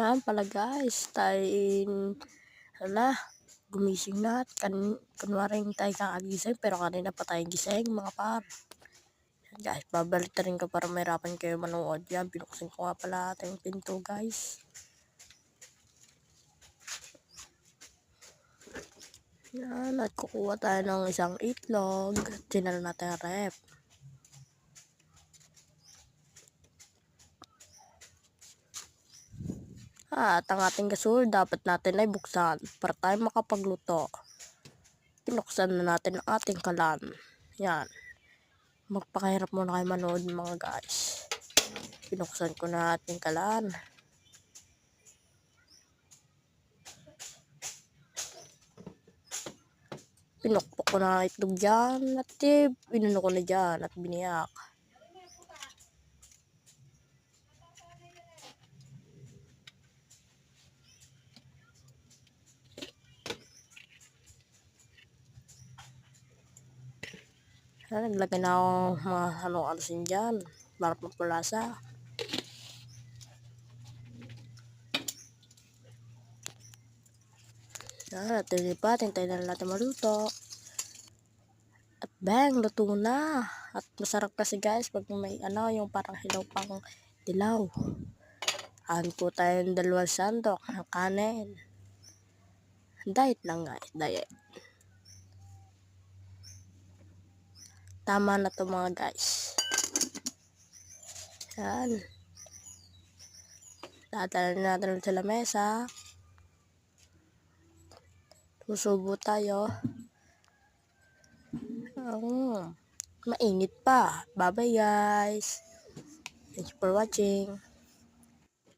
Yan pala guys, tayo hala, gumising na at kan, kunwaring tayo kakagising pero kanina pa tayo gising mga par. Guys, babalik na rin ko para mahirapan kayo manood yan. Binuksan ko nga pala ating pinto guys. Yan, at kukuha tayo ng isang itlog. Tinala natin ang rep. At ang ating gasol, dapat natin ay buksan para tayo makapagluto. Pinuksan na natin ang ating kalan. Yan. Magpakahirap muna kayo manood mga guys. Pinuksan ko na ating kalan. Pinukpok ko na itlog dyan at eh, inuno ko na dyan at biniyak. Yan, naglagay na ako mga ano alasin dyan. Para magpulasa. Yan, at pa, tintayin na natin maluto. At bang, luto na. At masarap kasi guys pag may ano, yung parang hilaw pang dilaw. Aan po tayo ng dalawang sandok ng kanin. Diet lang guys, diet. Tama na to mga guys. Yan. Dadala natin sa lamesa. Susubo tayo. Oh, mainit pa. Bye bye guys. Thanks for watching.